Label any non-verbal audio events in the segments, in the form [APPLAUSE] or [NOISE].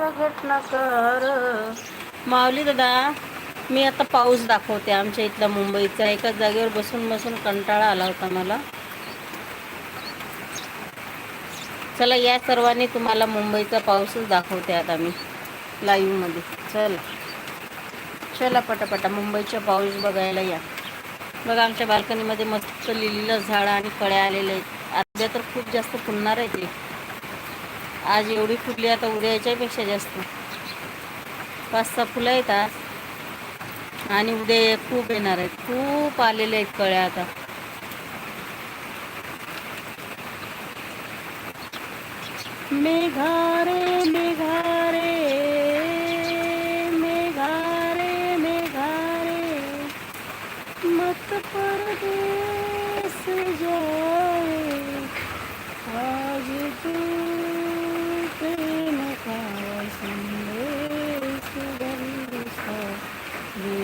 घटना कर. माऊली दादा मी आता पाऊस दाखवते आमच्या इथला मुंबईचा. एका जागेवर बसून बसून कंटाळा आला होता मला. चला या सर्वांनी तुम्हाला मुंबईचा पाऊसच दाखवते आता मी लाईव्हमध्ये चला. चला पटापटा मुंबईचा पाऊस बघायला या. बघा आमच्या बाल्कनीमध्ये मस्त लिहिलेलं झाडं आणि कळ्या आलेल्या आहेत. अर्ध्या तर खूप जास्त फुलणार आहेत ते. आज एवढी फुटली आता उद्या याच्यापेक्षा जास्त. पाच सहा फुलं आहेत आज. आणि उद्या खूप येणार आहेत. खूप आलेले आहेत कळ्या आता. मेघारे मेघारे मेघारे मेघारे मत परदेस जाए आज तू प्रेम का संदेश बरसा दे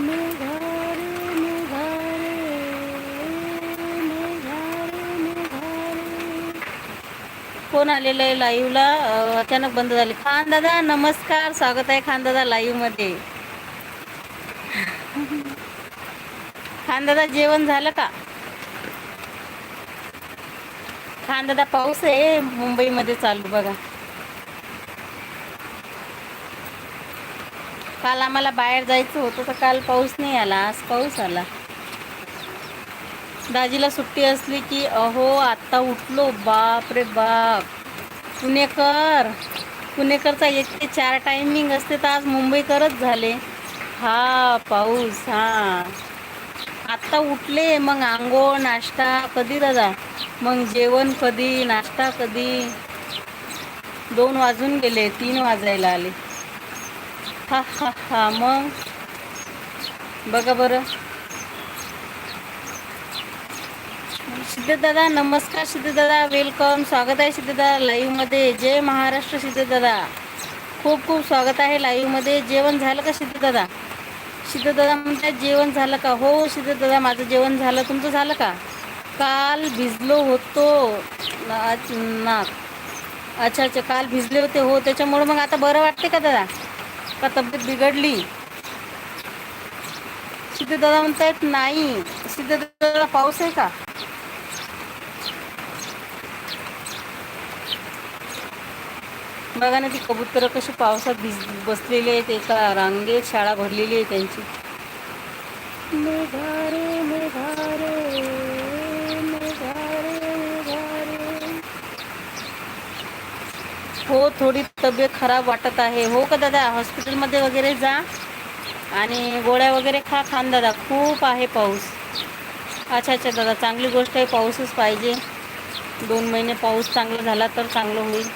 मेघारे मेघारे मेघारे मेघारे कोण आलेलं आहे लाईव्हला अचानक बंद झाले. खान दादा नमस्कार. स्वागत आहे खान दादा लाईव्हमध्ये खान दादा जेवण झालं का? खान दादा पाऊस आहे मुंबईमध्ये चालू बघा. काल आम्हाला बाहेर जायचं होतं तर काल पाऊस नाही आला. आज पाऊस आला. दाजीला सुट्टी असली की अहो आत्ता उठलो. बाप रे बाप. पुणेकर. पुणेकरचा एक ते चार टायमिंग असते तर आज मुंबईकरच झाले. हा पाऊस हा. आत्ता उठले मग आंघोळ नाश्ता कधी दादा मग जेवण कधी नाश्ता कधी? दोन वाजून गेले तीन वाजायला आले. हा हा हा मग? बघा बरं. सिद्धदादा नमस्कार सिद्धदादा वेलकम स्वागत आहे सिद्धदादा लाईव्हमध्ये जय महाराष्ट्र सिद्धदादा. खूप खूप स्वागत आहे लाईव्हमध्ये जेवण झालं का सिद्धदादा? सिद्धदादा म्हणतात जेवण झालं का? हो सिद्धदादा माझं जेवण झालं. तुमचं झालं का? काल भिजलो होतो. ना. अच्छा अच्छा काल भिजले होते. हो त्याच्यामुळे मग आता बरं वाटते का दादा? का तब्येत बिघडली? सिद्धदादा म्हणतायत नाही. सिद्धदादा पाऊस आहे का? बघा ना ती कबूतर कशी पावसात भिज बसलेली आहेत एका रांगेत शाळा भरलेली आहे त्यांची. मेघारे मेघारे मेघारे मेघारे हो थोडी तब्येत खराब वाटत आहे. हो का दादा हॉस्पिटलमध्ये वगैरे जा आणि गोळ्या वगैरे खा खान दादा. खूप आहे पाऊस. अच्छा अच्छा दादा चांगली गोष्ट आहे पाऊसच पाहिजे. दोन महिने पाऊस चांगला झाला तर चांगलं होईल.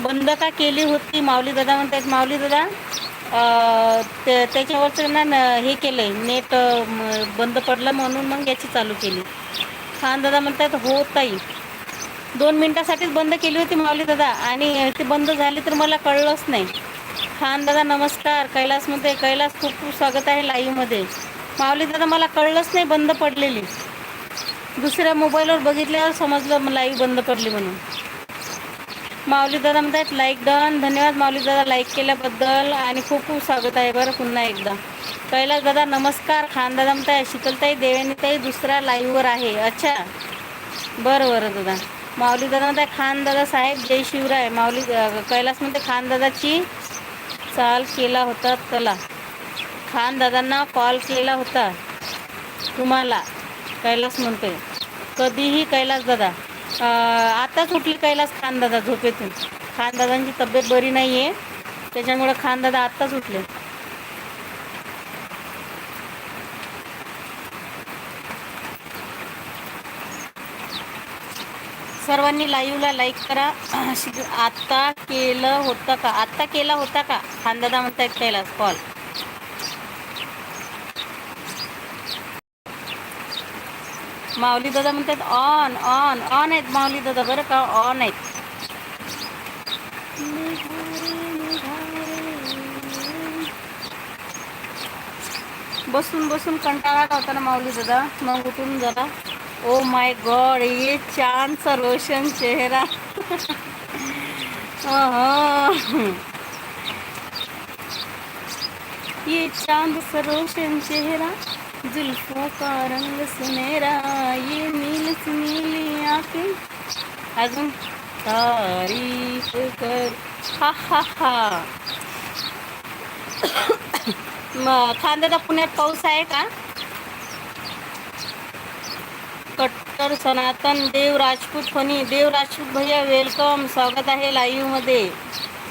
बंद का केली होती माऊली दादा म्हणतात माऊली दादा अं, ते त्याच्यावरचं ना हे केलं आहे नेट बंद पडलं म्हणून मग याची चालू केली. खान दादा म्हणतात हो ताई. दोन मिनटासाठीच बंद केली होती माऊली दादा आणि ते बंद झाली तर मला कळलंच नाही. खान दादा नमस्कार कैलास म्हणते कैलास खूप खूप स्वागत आहे लाईव्हमध्ये माऊली दादा मला कळलंच नाही बंद पडलेली. दुसऱ्या मोबाईलवर बघितल्यावर समजलं लाईव्ह बंद पडली म्हणून. माऊली दादा म्हणतात लाईक डन धन्यवाद माऊली दादा लाईक केल्याबद्दल. आणि खूप खूप स्वागत आहे बरं पुन्हा एकदा. कैलास दादा नमस्कार. खान दादा म्हणताय शीतलताई देवेनीताई दुसऱ्या लाईव्हवर आहे. अच्छा. बरं बरं दादा. माऊली दादा म्हणताय खान दादा साहेब जय शिवराय. माऊली कैलास म्हणते खान दादाची चाल केला होता चला. खान दादांना कॉल केला होता. तुम्हाला कैलास म्हणते कधीही कैलास दादा. आत्ताच आताच उठली कैलास खान दादा झोपेतून. खान दादांची तब्येत बरी नाही आहे त्याच्यामुळं खान दादा आत्ताच उठले सर्वांनी लाईव्हला लाईक करा. [CLEARS THROAT] आत्ता केलं होतं का? आत्ता केला होता का? खान दादा म्हणतायत कैलास कॉल माऊली दादा म्हणतात ऑन ऑन ऑन आहेत माऊली दादा बरं का? ऑन आहेत. बसून बसून कंटाळा होता ना माऊली दादा मग उठून जरा ओ माय गॉड ये चांद सा रोशन चेहरा. ये चांद सा रोशन चेहरा. जुल्फों का रंग सुनहरा, ये नील सी नीली आँखें। अजून तारीफ़ कर। हा हा हा। मग खांद्याचा पुण्यात पाऊस आहे का? कट्टर सनातन देव राजपूत फनी देव राजपूत भैया वेलकम स्वागत आहे लाईव्ह मध्ये.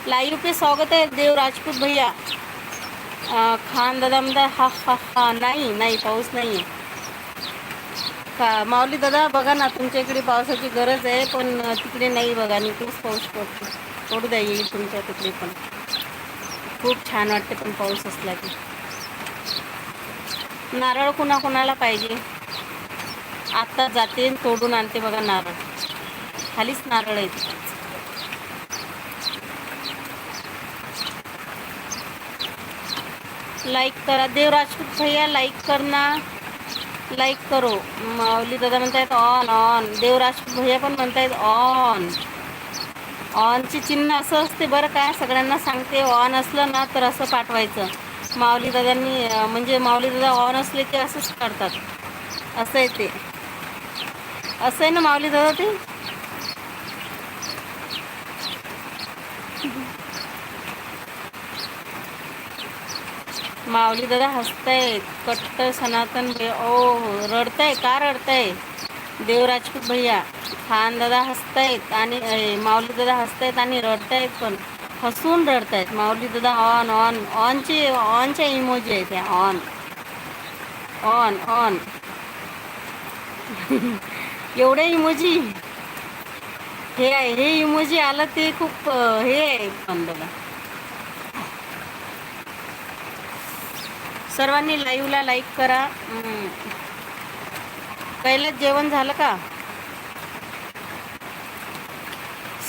लाईव्ह पे स्वागत आहे देव राजपूत भैया. खान दादा म्हणता हा हा हा नाही नाही पाऊस नाही आहे का माऊली दादा बघा ना तुमच्या इकडे पावसाची गरज आहे पण तिकडे नाही बघा आणि खूप पाऊस पडतो. पडू द्या येईल तुमच्या तिकडे पण. खूप छान वाटते पण पाऊस असला की. नारळ कुणा कुणाला पाहिजे? आत्ता जाते आणि तोडून आणते बघा नारळ. खालीच नारळ आहेत. लाईक करा. देव राजपूत भैया लाईक करना. लाईक करो. माऊली दादा म्हणतायत ऑन ऑन देव राजपूत भैया पण म्हणतायत ऑन ऑनची चिन्ह असं असते बरं काय सगळ्यांना सांगते ऑन असलं ना तर असं पाठवायचं. माऊली दादांनी म्हणजे माऊली दादा ऑन असले की असंच काढतात. असं आहे ते. असं आहे ना माऊली दादा ते? माऊली दादा हसतायत कट्टर सनातन भैया. ओ रडताय? का रडताय? देव राजपूत भैया खान दादा हसतायत आणि माऊली दादा हसतायत आणि रडतायत पण. हसून रडतायत. माऊली दादा ऑन ऑन ऑनचे ऑनच्या इमोजी आहेत ऑन ऑन ऑन एवढे इमोजी हे आहे हे इमोजी आलं ते खूप हे आहे. पण बघा सर्वांनी लाईव्हला लाईक करा. हम्म. पहिलंच जेवण झालं का?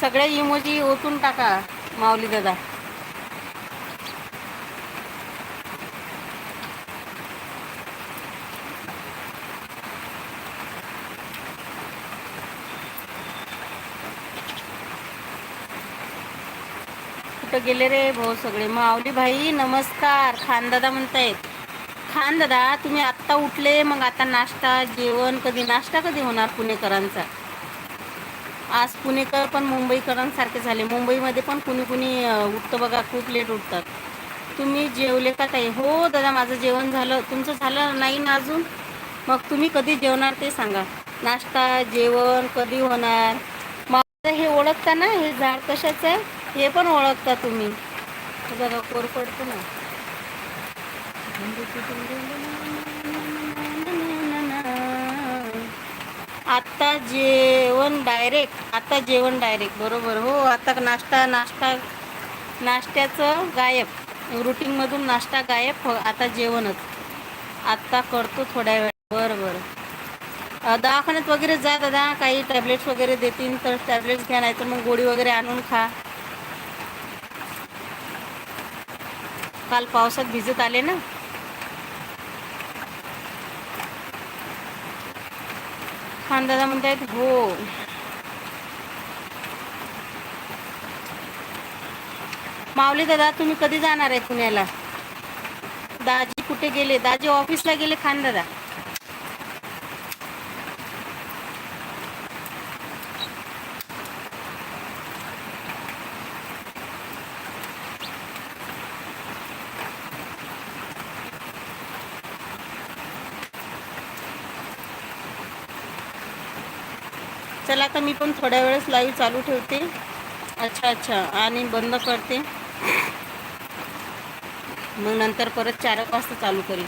सगळे इमोजी ओतून टाका माऊली दादा. कुठं गेले रे भाऊ सगळे? माऊली भाई नमस्कार. खानदादा म्हणतायत. खानदादा तुम्ही आत्ता उठले मग आता नाश्ता जेवण कधी नाश्ता कधी होणार पुणेकरांचा? आज पुणेकर पण मुंबईकरांसारखे झाले. मुंबईमध्ये पण कुणी कुणी उठतं बघा खूप लेट उठतात. तुम्ही जेवले का ताई? हो दादा माझं जेवण झालं. तुमचं झालं नाही ना अजून? मग तुम्ही कधी जेवणार ते सांगा. नाश्ता जेवण कधी होणार? मग हे ओळखता ना हे झाड कशाचं आहे? हे पण ओळखता तुम्ही. बघा कोर पडतो ना आता जेवण डायरेक्ट आता जेवण डायरेक्ट बरोबर. हो आता नाश्ता नाश्ता नाश्त्याचं गायब. रुटीनमधून नाश्ता गायब हो आता जेवणच. आत्ता करतो थोड्या वेळ. बरं बरं दवाखान्यात वगैरे जा दादा काही टॅबलेट्स वगैरे देतील तर टॅबलेट्स घ्या नाही तर मग गोळी वगैरे आणून खा. काल पावसात भिजत आले ना? खान दादा म्हणतायत हो. माऊली दादा तुम्ही कधी जाणार आहे पुण्याला? दाजी कुठे गेले? दाजी ऑफिसला गेले खान दादा चला आता मी पण थोड्या वेळेस लाईव्ह चालू ठेवते. अच्छा अच्छा. आणि बंद करते. मग नंतर परत चार एक वाजता चालू करेल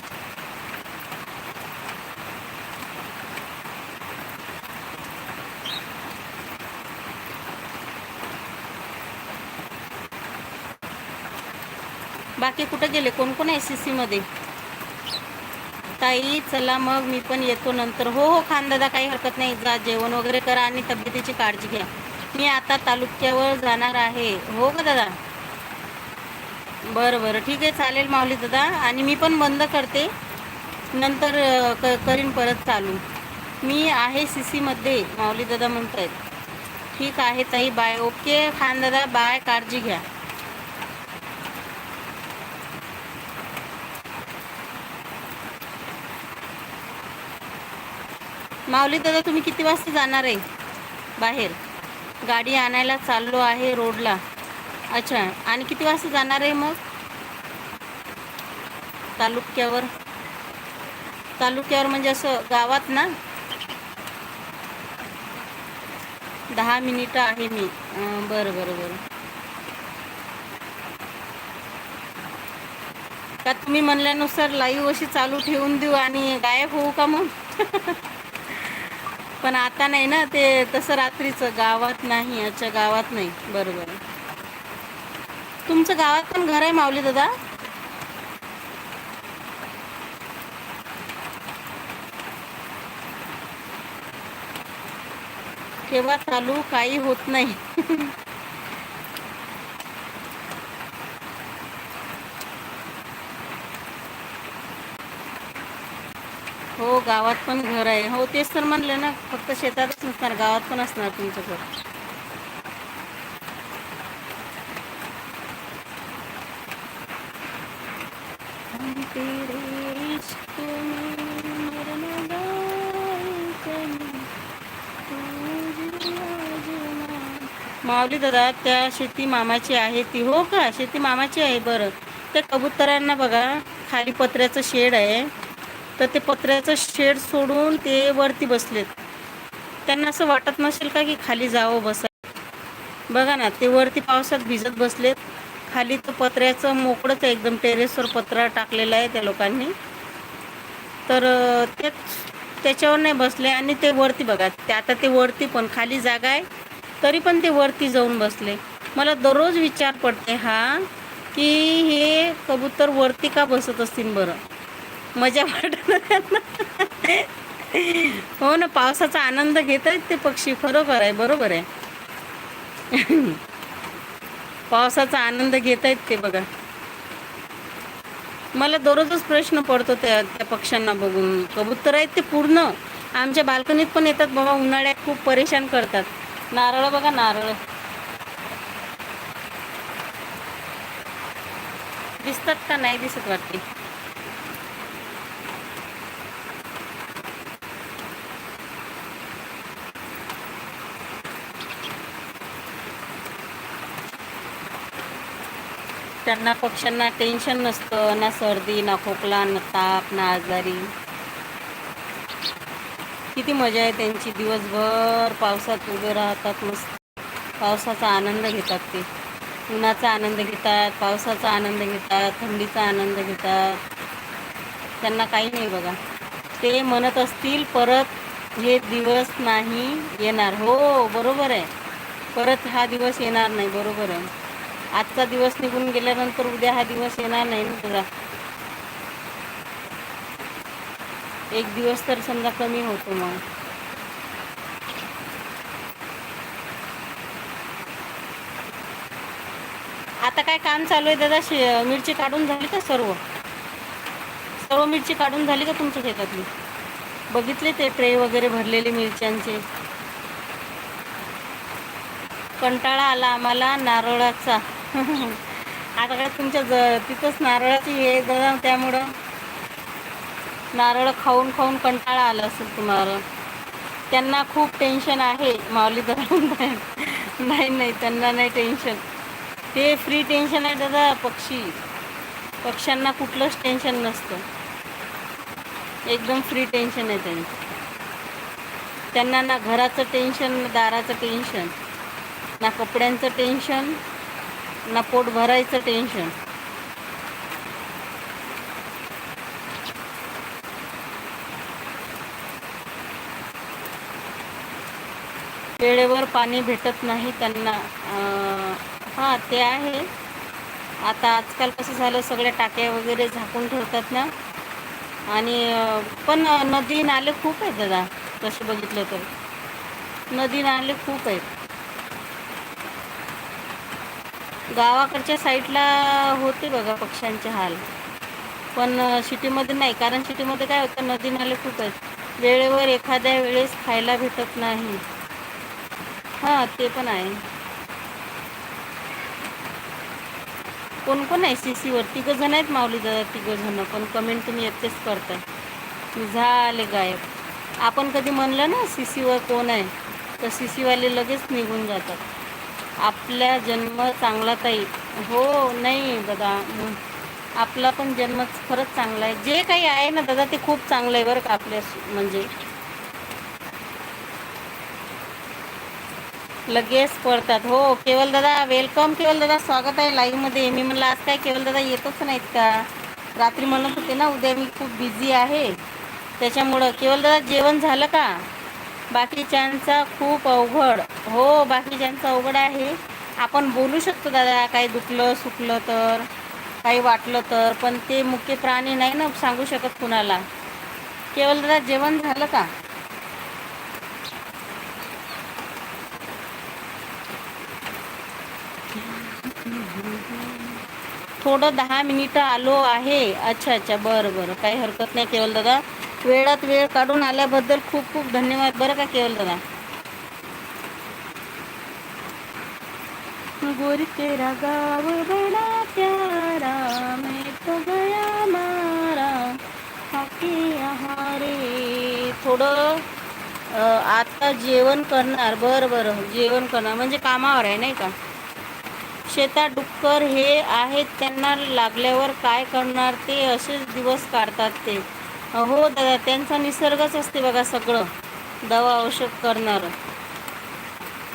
बाकी कुठे गेले? कोण कोण आहे सी मध्ये? ताई चला मग मी पण येतो नंतर. हो हो खान दादा काही हरकत नाही. जा जेवण वगैरे करा आणि तब्येतीची काळजी घ्या. मी आता तालुक्यावर जाणार आहे. हो का दादा? बरं बरं. ठीक आहे चालेल माऊली दादा. आणि मी पण बंद करते. नंतर क करीन परत चालू. मी आहे सी सीमध्ये माऊली दादा म्हणत आहेत ठीक आहे ताई. बाय. ओके खान दादा बाय. काळजी घ्या. माऊली दादा तुम्ही किती वाजता जाणार आहे? बाहेर. गाडी आणायला चाललो आहे रोडला. अच्छा आणि किती वाजता जाणार आहे मग? तालुक्यावर. तालुक्यावर म्हणजे असं गावात ना? दहा मिनिटं आहे मी. बरं बरं बरं. का तुम्ही म्हणल्यानुसार लाईव्ह अशी चालू ठेवून देऊ आणि गायब होऊ का मग? [LAUGHS] पण आता नाही ना ते तसं रात्रीचं गावात नाही अच्छा गावात नाही. बरोबर. तुमचं गावात पण घर आहे माऊली दादा? केव्हा चालू काही होत नाही. [LAUGHS] हो गावात पण घर आहे. हो तेच तर म्हणलं ना फक्त शेतातच नसणार गावात पण असणार तुमचं घर. माऊली दादा त्या शेती मामाची आहे ती. हो का? शेती मामाची आहे बरं. त्या कबुतरांना बघा खाली पत्र्याचं शेड आहे. तर ते पत्र्याचं शेड सोडून ते वरती बसलेत. त्यांना असं वाटत नसेल का की खाली जावं बसा बघा ना ते वरती पावसात भिजत बसलेत. खाली तर पत्र्याचं मोकळंच आहे एकदम. टेरेसवर पत्रा टाकलेला आहे त्या लोकांनी. तर ते तेच त्याच्यावर नाही बसले आणि ते वरती बघा ते आता ते वरती पण खाली जागा आहे तरी पण ते वरती जाऊन बसले. मला दररोज विचार पडते हा की हे कबूतर वरती का बसत असतील बरं? मजा वाटत त्यांना. हो ना पावसाचा आनंद घेत आहेत ते पक्षी खरोखर आहे बरोबर आहे. पावसाचा आनंद घेत आहेत ते बघा. मला दररोजच प्रश्न पडतो त्या त्या पक्ष्यांना बघून. कबूतर आहेत ते पूर्ण. आमच्या बाल्कनीत पण येतात बाबा उन्हाळ्यात खूप परेशान करतात. नारळ बघा नारळ. दिसतात का? नाही दिसत वाटते. त्यांना पक्ष्यांना टेन्शन नसतं ना सर्दी ना खोकला ना ताप ना आजारी. किती मजा आहे त्यांची. दिवसभर पावसात उभे राहतात मस्त. पावसाचा आनंद घेतात ते. उन्हाचा आनंद घेतात पावसाचा आनंद घेतात थंडीचा आनंद घेतात. त्यांना काही नाही बघा. ते म्हणत असतील परत हे दिवस नाही येणार. हो बरोबर आहे. परत हा दिवस येणार नाही बरोबर आहे. आजचा दिवस निघून गेल्यानंतर उद्या हा दिवस येणार नाही ना तुझा? एक दिवस तर समजा कमी होतो मग. आता काय काम चालू आहे दादा? शे मिरची काढून झाली का सर्व? सर्व मिरची काढून झाली का तुमच्या शेतातली? बघितले ते ट्रे वगैरे भरलेले मिरच्यांचे? कंटाळा आला आम्हाला नारळाचा. [LAUGHS] आता काय तुमच्या ज तिथंच नारळाची हे दादा त्यामुळं? नारळ खाऊन खाऊन कंटाळा आला असेल तुम्हाला. त्यांना खूप टेन्शन आहे माऊली दादा [LAUGHS] नाही नाही त्यांना नाही टेन्शन ते फ्री टेन्शन आहे दादा पक्षी. पक्ष्यांना कुठलंच टेन्शन नसतं. एकदम फ्री टेन्शन आहे त्यांचं. त्यांना ना घराचं टेन्शन ना दाराचं टेन्शन ना कपड्यांचं टेन्शन ना पोट भरायचं टेन्शन वेळेवर पाणी भेटत नाही त्यांना. हां ते आहे. आता आजकाल कसं झालं सगळ्या टाक्या वगैरे झाकून ठेवतात ना. आणि पण नदी नाले खूप आहेत दादा तसे बघितलं तर. नदी नाले खूप आहेत. गावाकडच्या साईडला होते बघा पक्ष्यांचे हाल. पण सिटीमध्ये नाही. कारण सिटीमध्ये काय होतं नदी नाले खूप आहेत वेळेवर एखाद्या वेळेस खायला भेटत नाही. हां ते पण आहे. कोण कोण आहे सी सीवर तिघं जण आहेत माऊली दादा तिघं जण. पण कमेंट तुम्ही एकटेच करताय. झाले गायब. आपण कधी म्हणलं ना सी सीवर कोण आहे? तर सी सीवाले लगेच निघून जातात. आपला जन्म चांगला ताई. हो नाही दादा. आपला पण जन्म खरंच चांगला आहे. जे काही आहे ना दादा ते खूप चांगलं आहे बरं का आपल्या म्हणजे. लगेच पडतात हो केवल दादा वेलकम केवल दादा. स्वागत आहे लाईव्हमध्ये मी म्हणलं आज काय केवल दादा येतच नाहीत का? रात्री म्हणत होते ना उद्या मी खूप बिझी आहे. त्याच्यामुळं केवल दादा जेवण झालं का? बाकीच्यांचा खूप अवघड. हो बाकीच्यांचं अवघड आहे. आपण बोलू शकतो दादा काही दुखलं सुकलं तर काही वाटलं तर पण ते मुख्य प्राणी नाही ना सांगू शकत कुणाला. केवल दादा जेवण झालं का? थोडं दहा मिनिटं आलो आहे. अच्छा अच्छा बरं बरं. काही हरकत नाही केवल दादा. वेळात वेळ काढून आल्याबद्दल खूप खूप धन्यवाद. बरं का केवल दादा? गोरी तेरा गाव बडा प्यारा मैं तो गया मारा. हाके आहारे. थोडं आता जेवण करणार. बरं बरं. जेवण करणार. म्हणजे कामावर आहे नाही का? शेतात डुक्कर हे आहेत त्यांना लागल्यावर काय करणार ते असेच दिवस काढतात ते. हो दादा त्यांचा निसर्गच असते बघा सगळं. दवा औषध करणारं.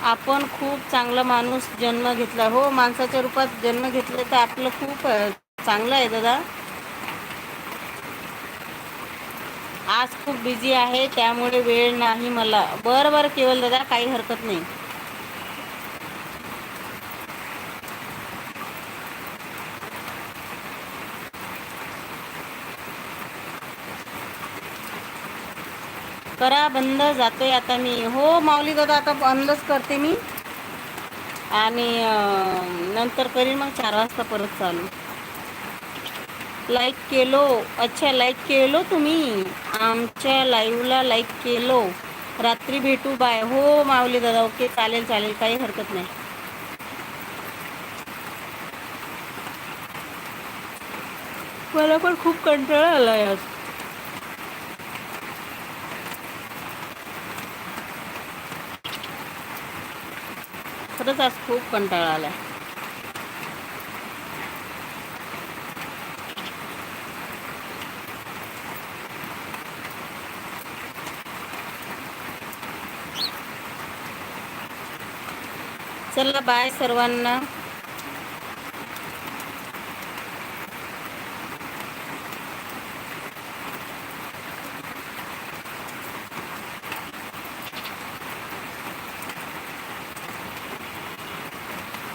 आपण खूप चांगला माणूस जन्म घेतला. हो माणसाच्या रूपात जन्म घेतला तर आपलं खूप चांगलं आहे दादा. आज खूप बिझी आहे त्यामुळे वेळ नाही मला. बरं बरं केवल दादा काही हरकत नाही. करा बंद जातोय आता मी. हो माऊली दादा आता बंदच करते मी. आणि नंतर करीन मग चार वाजता परत चालू. लाईक केलो. अच्छा लाईक केलो तुम्ही. आमच्या लाईव्हला लाईक केलो. रात्री भेटू बाय हो माऊली दादा ओके चालेल चालेल काही हरकत नाही. मला पण खूप कंटाळा आला आज. खरंच आज खूप कंटाळा आला चला बाय सर्वांना.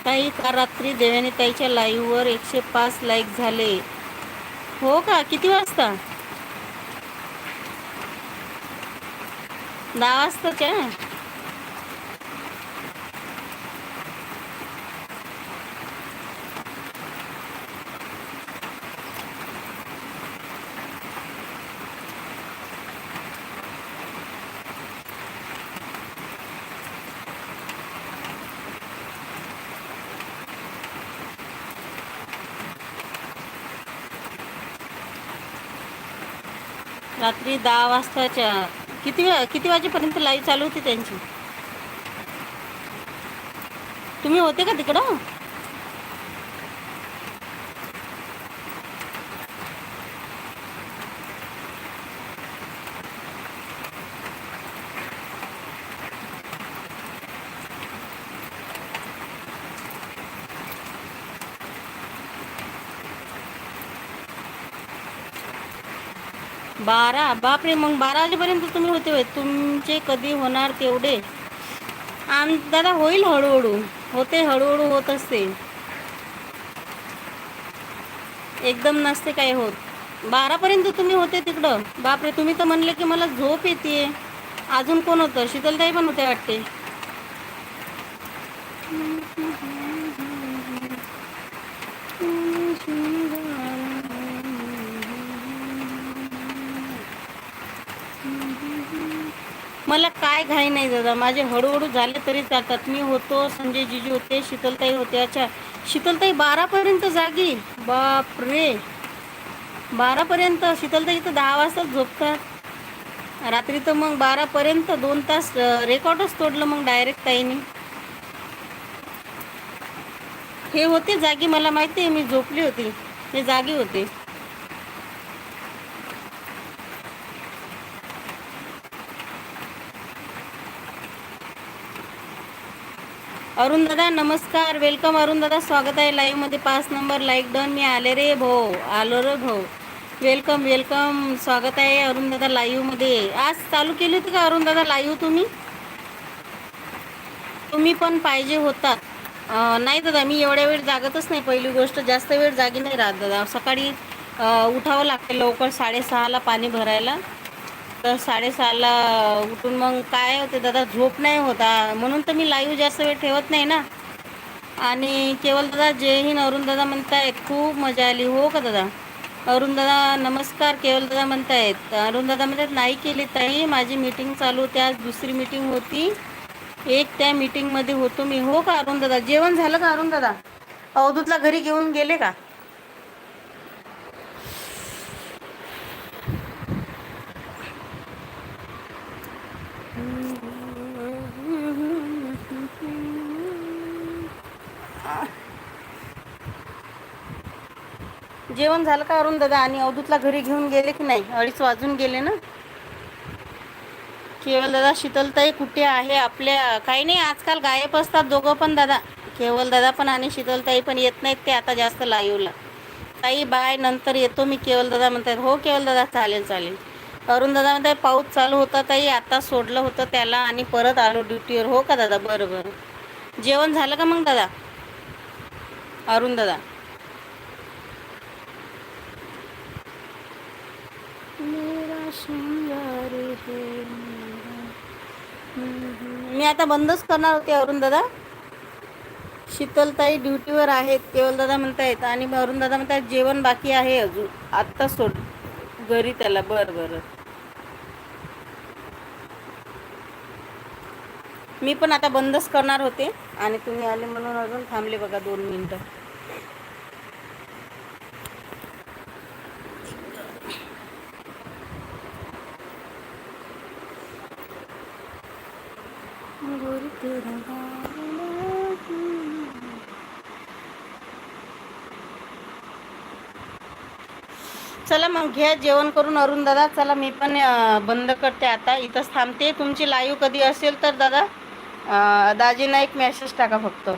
ताई का रात्री देवानी ताईच्या लाईव्हवर एकशे पाच लाईक झाले. हो का? किती वाजता? दहा वाजताच्या? रात्री दहा वाजताच्या. किती किती वाजेपर्यंत लाईव्ह चालू होती त्यांची? तुम्ही होते का तिकडं? बारा बापरे मग बारा वाजेपर्यंत तुम्ही होते होय. तुमचे कधी होणार तेवढे. आम दादा होईल हळूहळू. होते हळूहळू होत असते. एकदम नसते काय होत. बारापर्यंत तुम्ही होते तिकडं. बापरे तुम्ही तर म्हणले की मला झोप येते. अजून कोण होतं? शीतलताई पण होते वाटते. मला काय घाई नाही दादा. माझे हळूहळू झाले तरी चालतात. मी होतो संजय जिजू होते शीतलताई होते. अच्छा शीतलताई बारापर्यंत जागी. बाप रे बारापर्यंत शीतलताई तर दहा वाजताच झोपतात. रात्री तर मग बारापर्यंत दोन तास रेकॉर्डच तोडलं मग डायरेक्ट ताईने. हे होते जागी मला माहिती आहे मी झोपली होती. ते जागी होते. अरुण दादा नमस्कार. वेलकम अरुण दादा स्वागत आहे लाईव्हमध्ये पाच नंबर लाईक डन मी आले रे भाऊ. आलो रे भाऊ. वेलकम वेलकम स्वागत आहे अरुण दादा लाईव्हमध्ये आज चालू केली होती का अरुण दादा लाईव्ह तुम्ही? तुम्ही पण पाहिजे होतात नाही दादा मी एवढ्या वेळ जागतच नाही. पहिली गोष्ट जास्त वेळ जागी नाही राहत दादा. सकाळी उठावं लागते लवकर साडेसहाला पाणी भरायला. तर साडेसहाला उठून मग काय होते दादा? झोप नाही होता. म्हणून तर मी लाईव्ह जास्त वेळ ठेवत नाही ना. आणि केवळ दादा जय हिंद. अरुण दादा म्हणतायत खूप मजा आली. हो का दादा? अरुण दादा नमस्कार. केवळ दादा म्हणतायत. अरुण दादा म्हणतात नाही केली ताई. माझी मीटिंग चालू होती. आज दुसरी मीटिंग होती. एक त्या मीटिंगमध्ये होतो मी. हो का अरुण दादा? जेवण झालं का अरुण दादा? अवधूतला घरी घेऊन गेले का? जेवण झालं का अरुण दादा? आणि अवधूतला घरी घेऊन गेले की नाही? अडीच वाजून गेले ना? केवल दादा शीतलताई कुठे आहे? आपल्या काही नाही आजकाल गायब असतात दोघं पण दादा. केवल दादा पण आणि शीतलताई पण येत नाहीत ते आता जास्त लाईवला. ताई बाय नंतर येतो मी केवल दादा म्हणतात. हो केवल दादा चालेल चालेल. अरुण दादा म्हणतात पाऊस चालू होता ताई आता सोडलं होतं त्याला आणि परत आलो ड्युटीवर. हो का दादा? बरं बरं. जेवण झालं का मग दादा? अरुण दादा. मेरा शृंगार है मी आता बंदच करणार होते अरुण दादा. शीतलताई ड्युटीवर आहेत केवल दादा म्हणतायत. आणि अरुण दादा म्हणतात जेवण बाकी आहे अजून. आत्ता सोड. घरी त्याला बरं बरं. मी पण आता बंदच करणार होते. आणि तुम्ही आले म्हणून अजून थांबले बघा दोन मिनटं. चला मग घ्या जेवण करून अरुण दादा चला मी पण बंद करते आता. इथंच थांबते. तुमची लाईव्ह कधी असेल तर दादा दाजीना एक मेसेज टाका फक्त.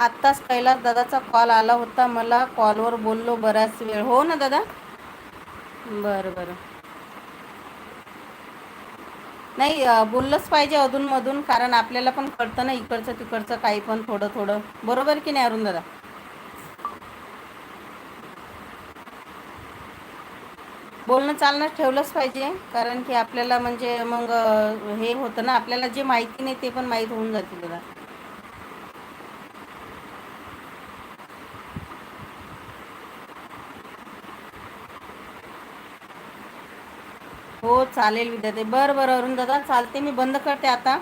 आत्ताच कैलास दादाचा कॉल आला होता. मला कॉलवर बोललो बराच वेळ. हो ना दादा? बरं बरं. नाही बोललंच पाहिजे अधूनमधून कारण आपल्याला पण कळतं ना इकडचं तिकडचं काही पण थोडं थोडं. बरोबर की नाही अरुण दादा? बोलणं चालणं ठेवलंच पाहिजे कारण की आपल्याला म्हणजे मग हे होतं ना आपल्याला जे माहिती नाही ते पण माहीत होऊन जाते दादा. हो चालेल विद्यार्थी. बरं बरं अरुण दादा चालते मी बंद करते आता.